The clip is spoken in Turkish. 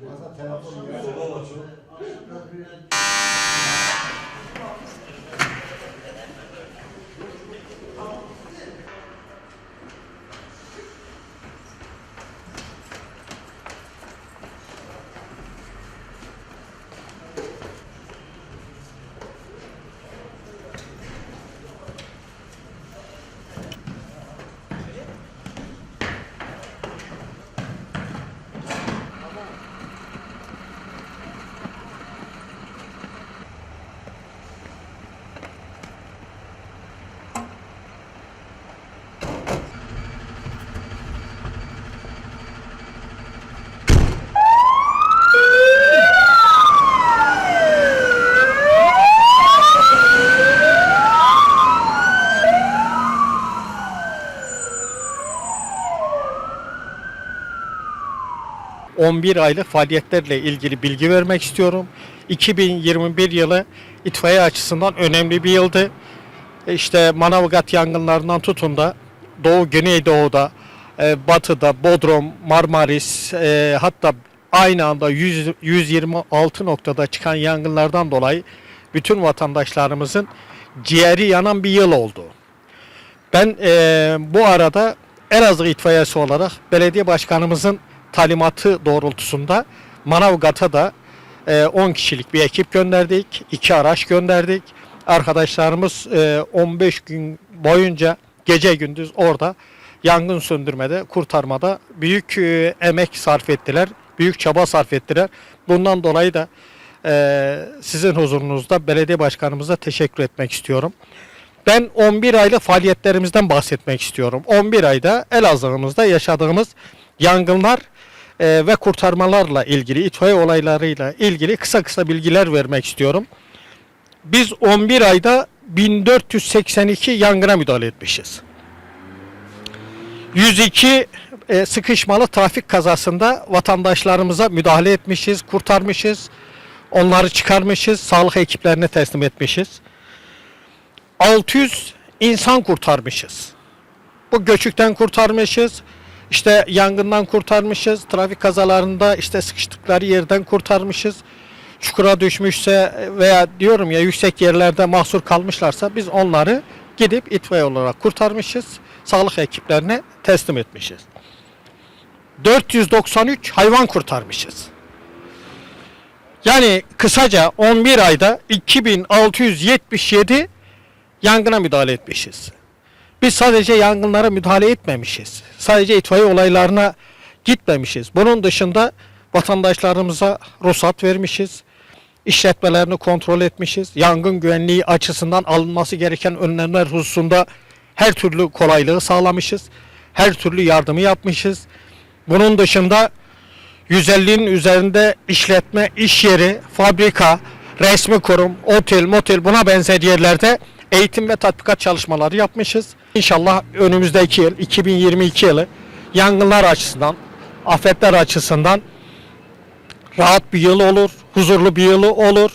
Masa telefonu ya. 11 aylık faaliyetlerle ilgili bilgi vermek istiyorum. 2021 yılı itfaiye açısından önemli bir yıldı. İşte Manavgat yangınlarından tutun da Doğu Güneydoğu'da, e, Batı'da, Bodrum, Marmaris e, hatta aynı anda 100, 126 noktada çıkan yangınlardan dolayı bütün vatandaşlarımızın ciğeri yanan bir yıl oldu. Ben e, bu arada Elazığ itfaiyesi olarak belediye başkanımızın talimatı doğrultusunda Manavgat'a da e, 10 kişilik bir ekip gönderdik. 2 araç gönderdik. Arkadaşlarımız e, 15 gün boyunca gece gündüz orada yangın söndürmede, kurtarmada büyük e, emek sarf ettiler. Büyük çaba sarf ettiler. Bundan dolayı da e, sizin huzurunuzda belediye başkanımıza teşekkür etmek istiyorum. Ben 11 aylık faaliyetlerimizden bahsetmek istiyorum. 11 ayda Elazığ'ımızda yaşadığımız yangınlar e, ve kurtarmalarla ilgili, itfaiye olaylarıyla ilgili kısa kısa bilgiler vermek istiyorum. Biz 11 ayda 1482 yangına müdahale etmişiz. 102 e, sıkışmalı trafik kazasında vatandaşlarımıza müdahale etmişiz, kurtarmışız. Onları çıkarmışız, sağlık ekiplerine teslim etmişiz. 600 insan kurtarmışız. Bu göçükten kurtarmışız. İşte yangından kurtarmışız. Trafik kazalarında işte sıkıştıkları yerden kurtarmışız. Çukura düşmüşse veya diyorum ya yüksek yerlerde mahsur kalmışlarsa biz onları gidip itfaiye olarak kurtarmışız. Sağlık ekiplerine teslim etmişiz. 493 hayvan kurtarmışız. Yani kısaca 11 ayda 2677 yangına müdahale etmişiz. Biz sadece yangınlara müdahale etmemişiz. Sadece itfaiye olaylarına gitmemişiz. Bunun dışında vatandaşlarımıza ruhsat vermişiz. İşletmelerini kontrol etmişiz. Yangın güvenliği açısından alınması gereken önlemler hususunda her türlü kolaylığı sağlamışız. Her türlü yardımı yapmışız. Bunun dışında 150'nin üzerinde işletme, iş yeri, fabrika, resmi kurum, otel, motel buna benzer yerlerde eğitim ve tatbikat çalışmaları yapmışız. İnşallah önümüzdeki yıl 2022 yılı yangınlar açısından, afetler açısından rahat bir yıl olur, huzurlu bir yıl olur.